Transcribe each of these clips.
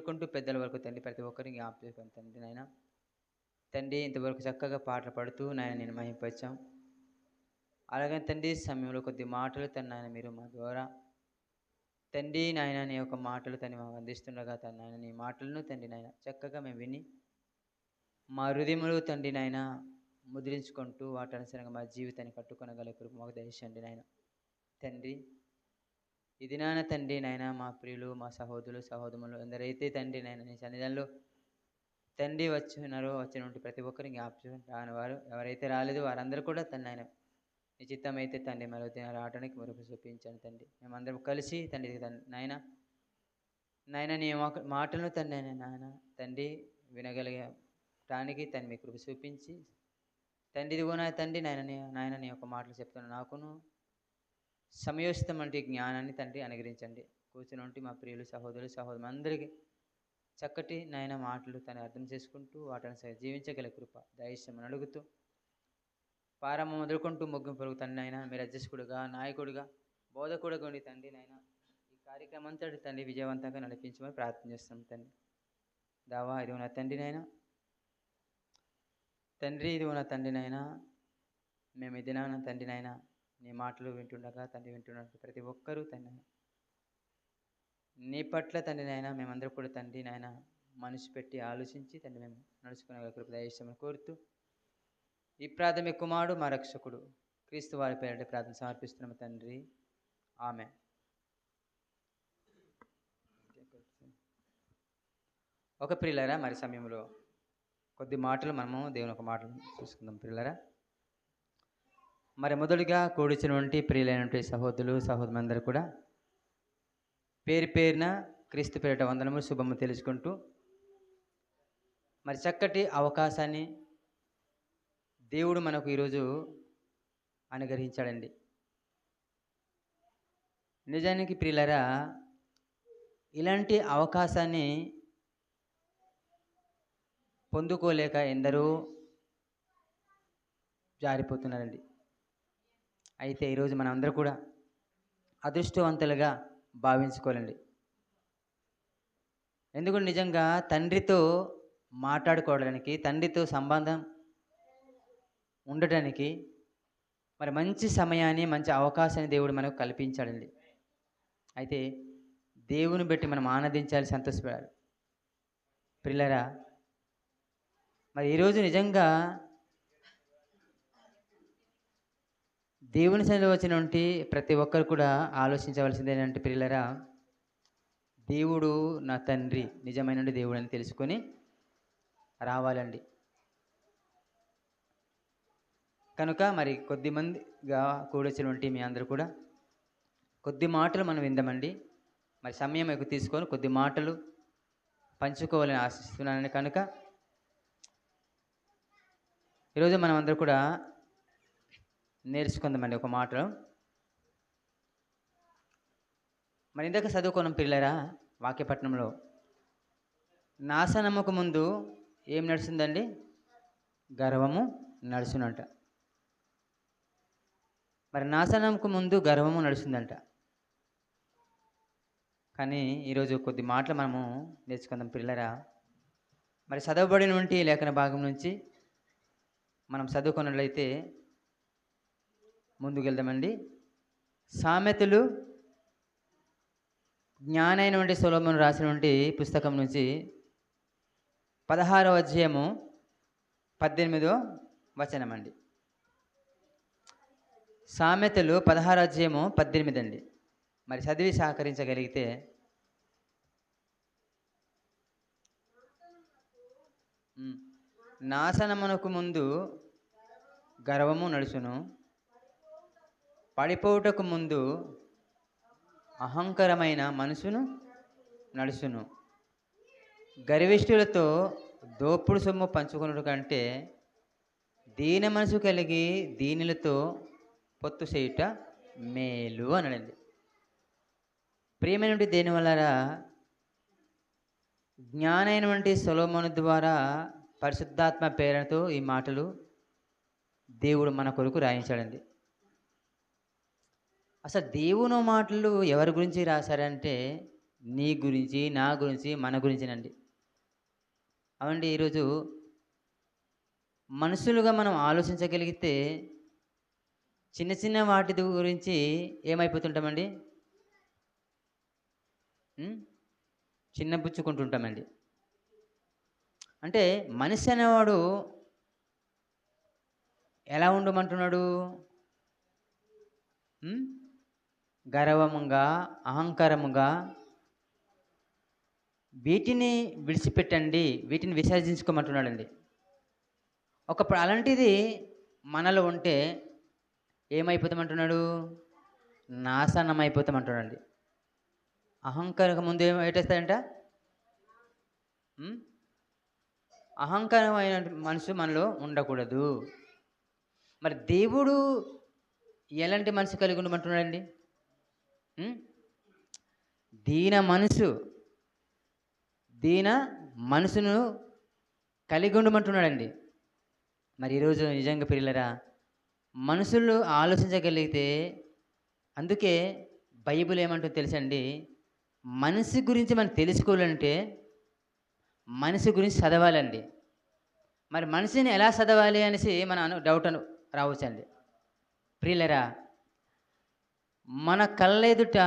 మొదలుకుంటూ పెద్దల వరకు తండ్రి ప్రతి ఒక్కరిని జ్ఞాపకం చేసుకొని తండ్రి నాయన. తండ్రి ఇంతవరకు చక్కగా పాటలు పాడుతూ నాయన నేను మహింపచ్చాం అలాగే తండ్రి సమయంలో కొద్ది మాటలు తన నాయన మీరు మా ద్వారా. తండ్రి నాయన నీ యొక్క మాటలు తను మాకు అందిస్తుండగా తన నాయన నీ మాటలను తండ్రి నాయన చక్కగా మేము విని మా హృదయములు తండ్రి నాయన ముద్రించుకుంటూ వాటి అనుసరంగా మా జీవితాన్ని కట్టుకొనగల కృప మాకు దయచండి నాయన. తండ్రి ఇది నాన్న తండ్రి నాయన మా ప్రియులు మా సహోదరులు సహోదరులు ఎందరైతే తండ్రి నాయన నీ సన్నిధానంలో తండ్రి వచ్చినారో వచ్చినటువంటి ప్రతి ఒక్కరిని జ్ఞాపకం రాని వారు ఎవరైతే రాలేదు వారందరూ కూడా తన ఆయన నీ చిత్తం అయితే తండ్రి మరో దిన రావడానికి మరొక చూపించాను తండ్రి. మేమందరం కలిసి తండ్రి నాయన నాయన నీ మాటలను తండ్రి నాయన నాయన తండ్రి వినగలిగటానికి తను మీ కృప చూపించి తండ్రి ఇదిగో నా తండ్రి నాయన నాయన నీ యొక్క మాటలు చెప్తున్నా నాకును సమయోచితం వంటి జ్ఞానాన్ని తండ్రి అనుగ్రహించండి. కూర్చుని ఉంటే మా ప్రియులు సహోదరులు సహోదరు అందరికీ చక్కటి నాయన మాటలు తను అర్థం చేసుకుంటూ వాటిని జీవించగల కృప దయచేయమని అడుగుతూ ప్రారంభం మొదలుకుంటూ ముగ్గు పొరుగు తండ్రి నాయన మీరు అధ్యక్షుడుగా నాయకుడిగా బోధకుడుగా ఉండి తండ్రి నాయన ఈ కార్యక్రమం అంతటి తండ్రి విజయవంతంగా నడిపించమని ప్రార్థన చేస్తున్నాం తండ్రి. దావా ఇది ఉన్న తండ్రి నాయన తండ్రి ఇది ఉన్న తండ్రి నాయన మేము ఇది నా తండ్రి నాయన నీ మాటలు వింటుండగా తండ్రి వింటున్నట్టు ప్రతి ఒక్కరూ తండ్రి నీ పట్ల తండ్రి నాయన మేమందరూ కూడా తండ్రి నాయన మనసు పెట్టి ఆలోచించి తండ్రి మేము నడుచుకునే కృప కోరుతూ ఈ ప్రాథమిక కుమారుడు మా రక్షకుడు క్రీస్తు వారి పేరటి ప్రార్థన సమర్పిస్తున్నాము తండ్రి. ఆమె ఒక ప్రిల్లరా మరి సమయంలో కొద్ది మాటలు మనము దేవుని ఒక మాటలు చూసుకుందాం ప్రిల్లరా మరి మొదటిగా కూడిచినటువంటి ప్రియులైనటువంటి సహోదరులు సహోదరులందరూ కూడా పేరు పేరున క్రీస్తు పేరిట వందనము శుభము తెలుసుకుంటూ మరి చక్కటి అవకాశాన్ని దేవుడు మనకు ఈరోజు అనుగ్రహించాడండి. నిజానికి ప్రియులరా ఇలాంటి అవకాశాన్ని పొందుకోలేక ఎందరో జారిపోతున్నారండి. అయితే ఈరోజు మనందరూ కూడా అదృష్టవంతులుగా భావించుకోవాలండి. ఎందుకంటే నిజంగా తండ్రితో మాట్లాడుకోవడానికి తండ్రితో సంబంధం ఉండటానికి మరి మంచి సమయాన్ని మంచి అవకాశాన్ని దేవుడు మనకు కల్పించాడండి. అయితే దేవుని బట్టి మనం ఆనందించాలి సంతోషపడాలి. పిల్లరా మరి ఈరోజు నిజంగా దేవుని సన్నిధిలో వచ్చినటువంటి ప్రతి ఒక్కరు కూడా ఆలోచించవలసింది ఏంటంటే పిల్లరా దేవుడు నా తండ్రి నిజమైన దేవుడు అని తెలుసుకొని రావాలండి. కనుక మరి కొద్ది మందిగా కూడొచ్చినటువంటి మీ అందరూ కూడా కొద్ది మాటలు మనం విందామండి. మరి సమయం ఎక్కువ తీసుకొని కొద్ది మాటలు పంచుకోవాలని ఆశిస్తున్నానని కనుక ఈరోజు మనం అందరూ కూడా నేర్చుకుందామండి ఒక మాటలు. మరి ఇందాక చదువుకోనం పిల్లరా వాక్యపట్నంలో. నాశనముకు ముందు ఏం నడుస్తుందండి? గర్వము నడుచునంట. మరి నాశనంకు ముందు గర్వము నడుస్తుందంట. కానీ ఈరోజు కొద్ది మాటలు మనము నేర్చుకుందాం పిల్లరా. మరి చదవబడినటువంటి లేఖన భాగం నుంచి మనం చదువుకున్నట్లయితే ముందుకెళ్దామండి. సామెతలు జ్ఞానైనటువంటి సులభం రాసినటువంటి పుస్తకం నుంచి పదహారవ అధ్యాయము పద్దెనిమిదో వచనం అండి సామెతలు పదహారో అధ్యాయము పద్దెనిమిది అండి మరి చదివి సహకరించగలిగితే నాశనమునకు ముందు గర్వము నడుచును. పడిపోవుటకు ముందు అహంకరమైన మనసును నడుచును. గర్విష్ఠులతో దోపుడు సొమ్ము పంచుకున్నట్టు కంటే దీన మనసు కలిగి దీనులతో పొత్తు చేయుట మేలు అనడండి. ప్రియమైనటువంటి దేని వల్ల జ్ఞానైనటువంటి సొలోమోను ద్వారా పరిశుద్ధాత్మ ప్రేరణతో ఈ మాటలు దేవుడు మన కొరకు రాయించాడండి. అసలు దేవుని మాటలు ఎవరి గురించి రాశారంటే నీ గురించి నా గురించి మన గురించినండి. అవండి ఈరోజు మనుషులుగా మనం ఆలోచించగలిగితే చిన్న చిన్న వాటి గురించి ఏమైపోతుంటామండి? ఉం? చిన్న పుచ్చుకుంటుంటామండి. అంటే మనిషి అనేవాడు ఎలా ఉండమంటున్నాడు? గర్వముగా అహంకారముగా వీటిని విడిచిపెట్టండి వీటిని విసర్జించుకోమంటున్నాడండి. ఒకప్పుడు అలాంటిది మనలో ఉంటే ఏమైపోతామంటున్నాడు? నాశనం అయిపోతామంటున్నాడు అహంకారం ముందు ఏం ఏటేస్తాడంట? అహంకారమైన మనసు మనలో ఉండకూడదు. మరి దేవుడు ఎలాంటి మనసు కలిగి ఉండమంటున్నాడండి? దీన మనసు దీన మనసును కలిగి ఉండమంటున్నాడండి. మరి ఈరోజు నిజంగా పిల్లరా మనుషులు ఆలోచించగలిగితే అందుకే బైబిల్ ఏమంటుందో తెలుసండి? మనసు గురించి మనం తెలుసుకోవాలంటే మనసు గురించి చదవాలండి. మరి మనిషిని ఎలా చదవాలి అనేసి మన డౌట్ అను రావచ్చండి. ప్రియులరా మన కళ్ళెదుట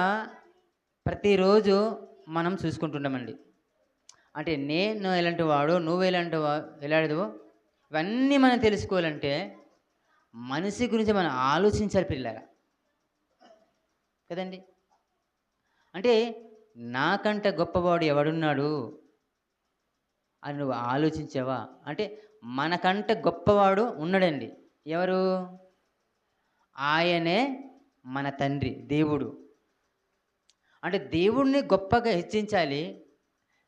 ప్రతిరోజు మనం చూసుకుంటున్నామండి అంటే నేను ఎలాంటి వాడు నువ్వు ఎలాంటి వా ఎలాంటివో ఇవన్నీ మనం తెలుసుకోవాలంటే మనిషి గురించి మనం ఆలోచించాలి పిల్లగా కదండి? అంటే నాకంటే గొప్పవాడు ఎవడున్నాడు? అని నువ్వు ఆలోచించావా? అంటే మనకంటే గొప్పవాడు ఉన్నాడండి. ఎవరు? ఆయనే మన తండ్రి దేవుడు. అంటే దేవుణ్ణి గొప్పగా హెచ్చించాలి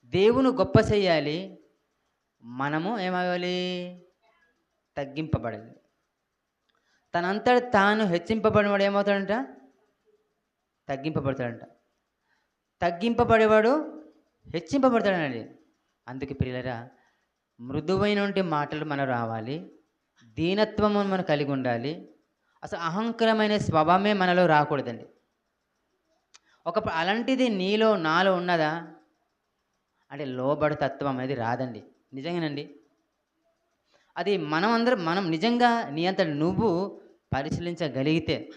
దేవుని గొప్ప చేయాలి మనము ఏమవ్వాలి? తగ్గింపబడాలి. తనంతట తాను హెచ్చింపబడినవాడు ఏమవుతాడంట? తగ్గింపబడతాడంట. తగ్గింపబడేవాడు హెచ్చింపబడతాడండి. అందుకే పిల్లరా మృదువైనటువంటి మాటలు మనం రావాలి దీనత్వము మనం కలిగి ఉండాలి అసలు అహంకరమైన స్వభావమే మనలో రాకూడదండి. ఒక అలాంటిది నీలో నాలో ఉన్నదా? అంటే లోబడి తత్వం అనేది రాదండి. నిజంగానండి. అది మనం అందరం మనం నిజంగా నీ అంత నువ్వు పరిశీలించగలిగితే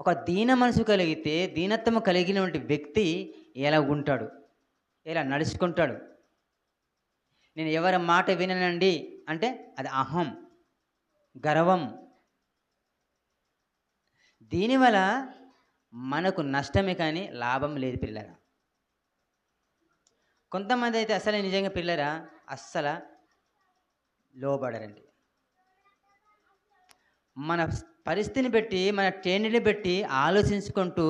ఒక దీన మనసు కలిగితే దీనత్వం కలిగినటువంటి వ్యక్తి ఎలా ఉంటాడు? ఎలా నడుచుకుంటాడు? నేను ఎవరి మాట విననండి అంటే అది అహం గర్వం దీనివల్ల మనకు నష్టమే కానీ లాభం లేదు పిల్లరా. కొంతమంది అయితే అసలే నిజంగా పిల్లరా అస్సలు లోబడరండి. మన పరిస్థితిని బట్టి మన ట్రైనిని బట్టి ఆలోచించుకుంటూ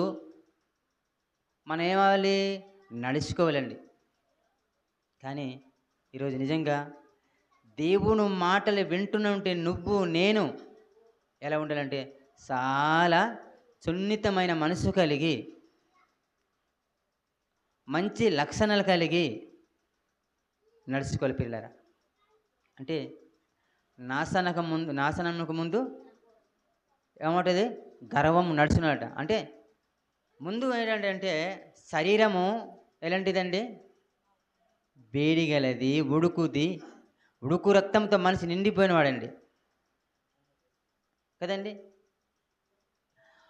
మనం ఏమవ్వాలి నడుచుకోవాలండి. కానీ ఈరోజు నిజంగా దేవుని మాటలు వింటున్నా ఉంటే నువ్వు నేను ఎలా ఉండాలంటే చాలా సున్నితమైన మనసు కలిగి మంచి లక్షణాలు కలిగి నడుచుకోవాలి పిల్లరా. అంటే నాశనకు ముందు నాశనంకు ముందు ఏమంటుంది? గర్వం నడుచున్నట అంటే ముందు ఏంటంటే అంటే శరీరము ఎలాంటిదండి? వేడిగలది ఉడుకుది ఉడుకు రక్తంతో మనిషి నిండిపోయినవాడండి. కదండి?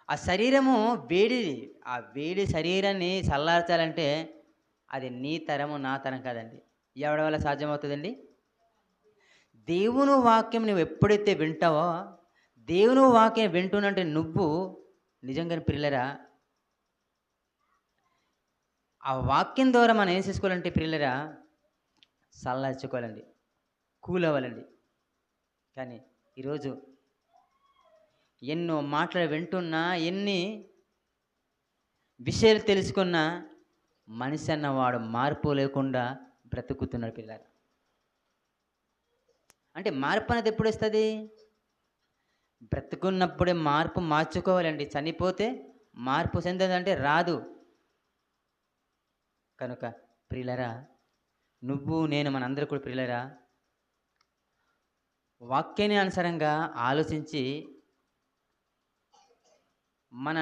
ఆ శరీరము వేడి ఆ వేడి శరీరాన్ని చల్లార్చాలంటే అది నీ తరము నా తరం కాదండి. ఎవడి వల్ల సాధ్యమవుతుందండి? దేవుని వాక్యం నువ్వు ఎప్పుడైతే వింటావో దేవుని వాక్యం వింటున్నంటే నువ్వు నిజంగా పిల్లరా ఆ వాక్యం ద్వారా మనం ఏం చేసుకోవాలంటే పిల్లరా చల్లార్చుకోవాలండి. కూల్ అవ్వాలండి కానీ ఈరోజు ఎన్నో మాటలు వింటున్నా ఎన్ని విషయాలు తెలుసుకున్నా మనిషి అన్నవాడు మార్పు లేకుండా బ్రతుకుతున్నాడు పిల్లలు అంటే మార్పు అనేది ఎప్పుడు వస్తుంది? బ్రతుకున్నప్పుడే మార్పు మార్చుకోవాలండి. చనిపోతే మార్పు చెందదంటే రాదు. కనుక ప్రియులరా నువ్వు నేను మనందరూ కూడా ప్రియులరా వాక్యాన్ని అనుసారంగా ఆలోచించి మన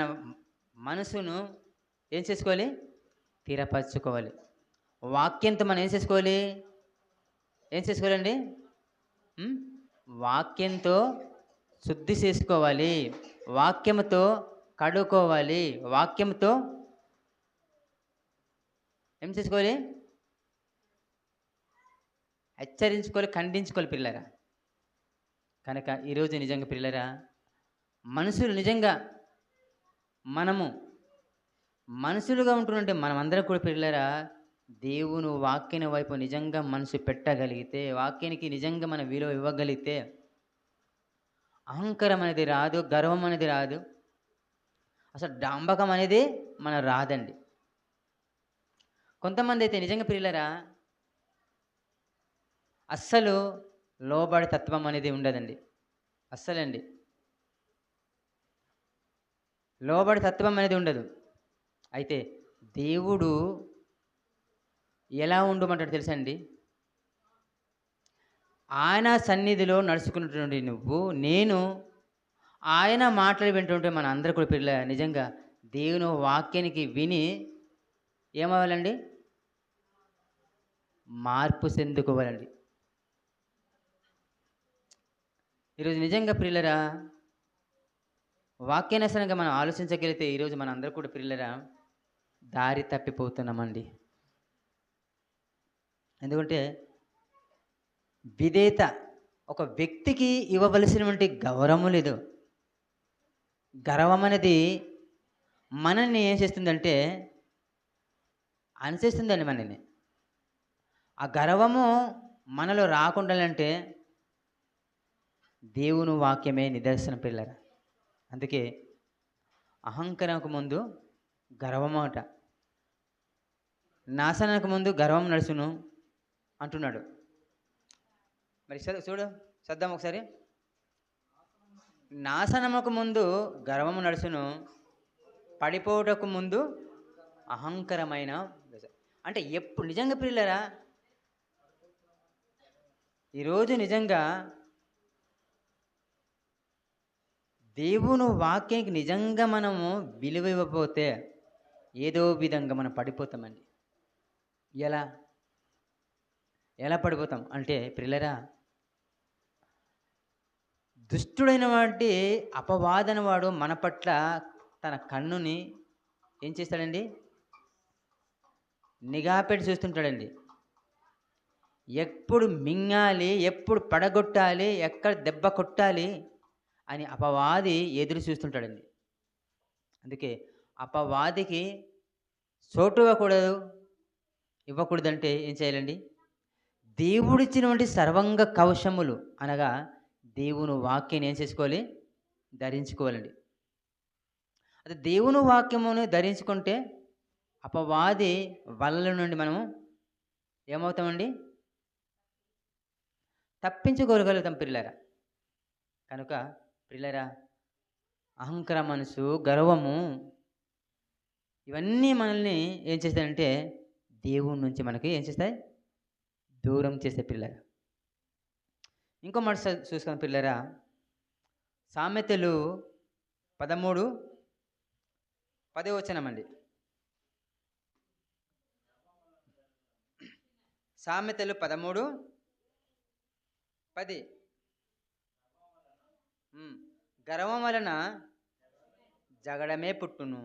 మనసును ఏం చేసుకోవాలి? స్థిరపరచుకోవాలి. వాక్యంతో మనం ఏం చేసుకోవాలి? ఏం చేసుకోవాలండి? వాక్యంతో శుద్ధి చేసుకోవాలి. వాక్యంతో కడుక్కోవాలి. వాక్యంతో ఏం చేసుకోవాలి? హెచ్చరించుకోవాలి ఖండించుకోవాలి పిల్లరా కనుక ఈరోజు నిజంగా పిల్లరా మనుషులు నిజంగా మనము మనుషులుగా ఉంటుంటే మనమందరం కూడా పిల్లరా దేవుని వాక్యని వైపు నిజంగా మనసు పెట్టగలిగితే వాక్యానికి నిజంగా మన విలువ ఇవ్వగలిగితే అహంకారం అనేది రాదు గర్వం అనేది రాదు. అసలు డాంబకం అనేది మన రాదండి. కొంతమంది అయితే నిజంగా పిల్లరా అస్సలు లోబడి తత్వం అనేది ఉండదండి. అస్సలండి. లోబడి తత్వం అనేది ఉండదు. అయితే దేవుడు ఎలా ఉండమంటాడు తెలుసండి? ఆయన సన్నిధిలో నడుచుకున్నటువంటి నువ్వు నేను ఆయన మాటలు వింటుంటే మన అందరు కూడా పిల్ల నిజంగా దేవుని వాక్యానికి విని ఏమవ్వాలండి? మార్పు చెందుకోవాలండి. ఈరోజు నిజంగా పిల్లరా వాక్యానుసరంగా మనం ఆలోచించగలిగితే ఈరోజు మన అందరూ కూడా పిల్లరా దారి తప్పిపోతున్నామండి. ఎందుకంటే విధేయత ఒక వ్యక్తికి ఇవ్వవలసినటువంటి గౌరవం లేదు. గర్వం అనేది మనల్ని ఏం చేస్తుందంటే అనుసరిస్తుందండి మనల్ని. ఆ గర్వము మనలో రాకుండాలంటే దేవుని వాక్యమే నిదర్శన పిల్లరా. అందుకే అహంకారంకు ముందు గర్వమాట నాశనానికి ముందు గర్వం నడుచును అంటున్నాడు. మరి చదువు చూడు చద్దాం ఒకసారి. నాశనముకు ముందు గర్వము నడుచును పడిపోవటకు ముందు అహంకరమైన అంటే ఎప్పుడు నిజంగా పిల్లరా ఈరోజు నిజంగా దేవుని వాక్యానికి నిజంగా మనము విలువ ఇవ్వకపోతే ఏదో విధంగా మనం పడిపోతామండి. ఎలా? ఎలా పడిపోతాం? అంటే పిల్లరా దుష్టుడైన వాటి అపవాదన వాడు మన పట్ల తన కన్నుని ఏం చేస్తాడండి? నిఘా పెట్టి చూస్తుంటాడండి. ఎప్పుడు మింగాలి ఎప్పుడు పడగొట్టాలి ఎక్కడ దెబ్బ కొట్టాలి అని అపవాది ఎదురు చూస్తుంటాడండి. అందుకే అపవాదికి చోటు ఇవ్వకూడదు. ఇవ్వకూడదంటే ఏం చేయాలండి? దేవుడిచ్చినటువంటి సర్వంగ కవశములు అనగా దేవుని వాక్యాన్ని ఏం చేసుకోవాలి? ధరించుకోవాలండి. అది దేవుని వాక్యమును ధరించుకుంటే అపవాది వలల నుండి మనము ఏమవుతామండి? తప్పించుకోగలుగుతాం పిల్లరా కనుక పిల్లరా అహంకార మనసు గర్వము ఇవన్నీ మనల్ని ఏం చేస్తాయంటే దేవుడి నుంచి మనకి ఏం చేస్తాయి? దూరం చేసే పిల్లరా ఇంకో మాట చూసుకున్న పిల్లరా సామెతలు పదమూడు పదే వచనమండి సామెతలు పదమూడు పది. గర్వం వలన జగడమే పుట్టును.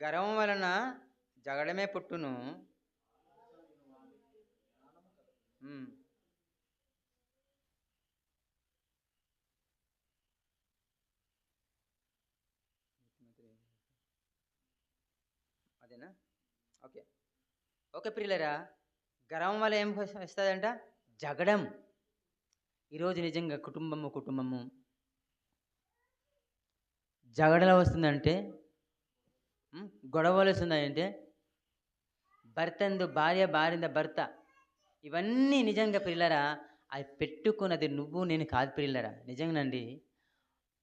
గర్వం వలన జగడమే పుట్టును. అదేనా? ఓకే. ఓకే ప్రియులరా గర్వం వల్ల ఏం వస్తుందంట? జగడం. ఈరోజు నిజంగా కుటుంబము కుటుంబము. జగడలో వస్తుందంటే గొడవలు వస్తుందంటే భర్తందు భార్య భార్య భర్త ఇవన్నీ నిజంగా పిల్లరా అది పెట్టుకున్నది నువ్వు నేను కాదు పిల్లరా నిజంగానండి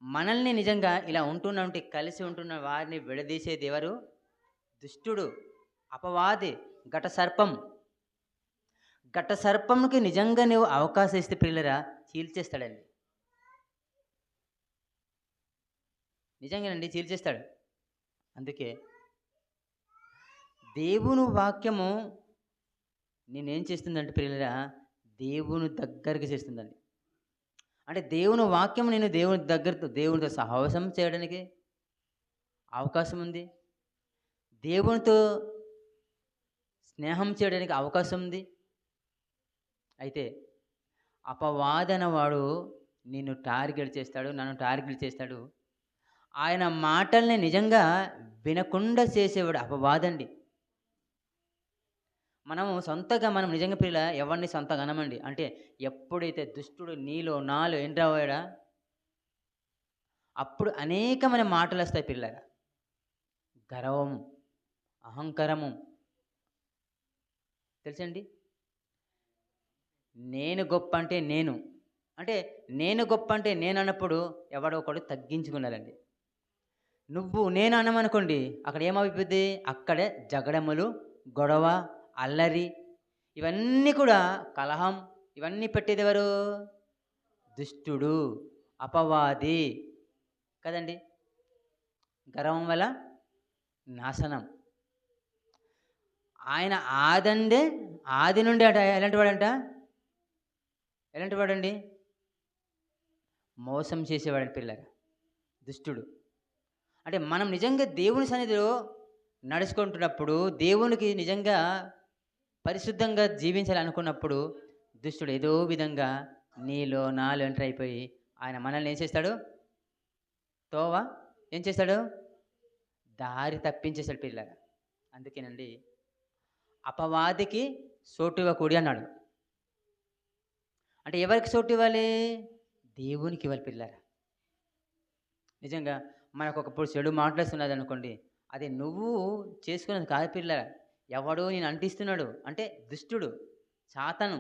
మనల్ని నిజంగా ఇలా ఉంటున్నా ఉంటే కలిసి ఉంటున్న వారిని విడదీసేది ఎవరు? దుష్టుడు అపవాది ఘట సర్పం గట్ట సర్పంకి నిజంగా నువ్వు అవకాశం ఇస్తే పిల్లరా చీల్చేస్తాడండి. నిజంగానండి చీల్చేస్తాడు. అందుకే దేవుని వాక్యము నేనేం చేస్తుందంటే పిల్లరా దేవుని దగ్గరికి చేస్తుందండి. అంటే దేవుని వాక్యం నేను దేవుని దగ్గరతో దేవునితో సహవాసం చేయడానికి అవకాశం ఉంది దేవునితో స్నేహం చేయడానికి అవకాశం ఉంది అయితే అపవాదన వాడు నిన్ను టార్గెట్ చేస్తాడు నన్ను టార్గెట్ చేస్తాడు. ఆయన మాటల్ని నిజంగా వినకుండా చేసేవాడు అపవాదండి. మనము సొంతగా మనం నిజంగా పిల్ల ఎవరిని సొంతగా అనమండి? అంటే ఎప్పుడైతే దుష్టుడు నీలో నాలో ఎంట్రవాడా అప్పుడు అనేకమైన మాటలు వస్తాయి పిల్లల గర్వము అహంకారము. తెలుసండి నేను గొప్ప అంటే నేను. అంటే నేను గొప్ప అంటే నేను అన్నప్పుడు ఎవడో ఒకడు తగ్గించుకున్నారండి నువ్వు నేను అన్నమనుకోండి అక్కడ ఏమైపోద్ది అక్కడే జగడములు గొడవ అల్లరి ఇవన్నీ కూడా కలహం ఇవన్నీ పెట్టేది ఎవరు? దుష్టుడు అపవాది. కదండి? గర్వం వల్ల నాశనం. ఆయన ఆదండే ఆది నుండి అట ఎలాంటి వాడంట? ఎలాంటి వాడండి? మోసం చేసేవాడండి పిల్లగా దుష్టుడు. అంటే మనం నిజంగా దేవుని సన్నిధిలో నడుచుకుంటున్నప్పుడు దేవునికి నిజంగా పరిశుద్ధంగా జీవించాలనుకున్నప్పుడు దుష్టుడు ఏదో విధంగా నీలో నాలో ఎంటర్ అయిపోయి ఆయన మనల్ని ఏం చేస్తాడు? తోవా? ఏం చేస్తాడు? దారి తప్పించేశాడు పిల్లగా. అందుకేనండి అపవాదికి సోటు ఇవ్వకూడి అన్నాడు. అంటే ఎవరికి చోటు ఇవ్వాలి? దేవునికి ఇవ్వాలి పిల్లరా. నిజంగా మనకు ఒకప్పుడు చెడు మాట్లాడుతున్నది అనుకోండి అది నువ్వు చేసుకున్నది కాదు పిల్లరా. ఎవడో నేను అంటిస్తున్నాడు అంటే దుష్టుడు సాతను.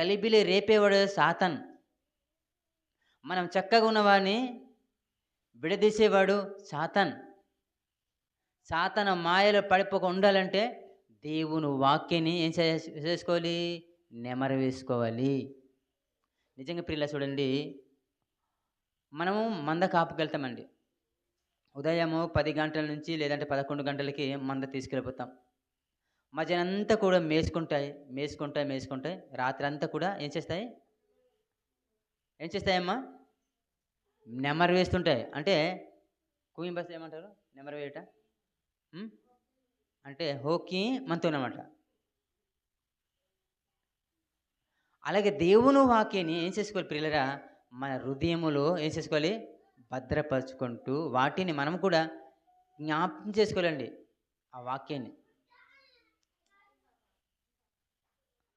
గలిబిలి రేపేవాడు సాతన్. మనం చక్కగా ఉన్నవాడిని విడదీసేవాడు సాతన్. సాతన మాయలో పడిపోక ఉండాలంటే దేవుని వాక్యాన్ని ఏం చేసుకోవాలి నెమరు వేసుకోవాలి. నిజంగా ప్రియుల చూడండి మనము మంద కాపుకెళ్తామండి. ఉదయము పది గంటల నుంచి లేదంటే పదకొండు గంటలకి మంద తీసుకెళ్ళిపోతాం. మధ్యాహ్నం అంతా కూడా మేసుకుంటాయి మేసుకుంటాయి మేసుకుంటాయి. రాత్రి అంతా కూడా ఏం చేస్తాయి? ఏం చేస్తాయమ్మా? నెమరు వేస్తుంటాయి. అంటే కూయిం ఏమంటారు? నెమరు వేయట? అంటే హోకి మనతో అనమాట అలాగే దేవుని వాక్యాన్ని ఏం చేసుకోవాలి ప్రియులరా? మన హృదయములో ఏం చేసుకోవాలి? భద్రపరుచుకుంటూ వాటిని మనం కూడా జ్ఞాపకం చేసుకోవాలండి ఆ వాక్యాన్ని.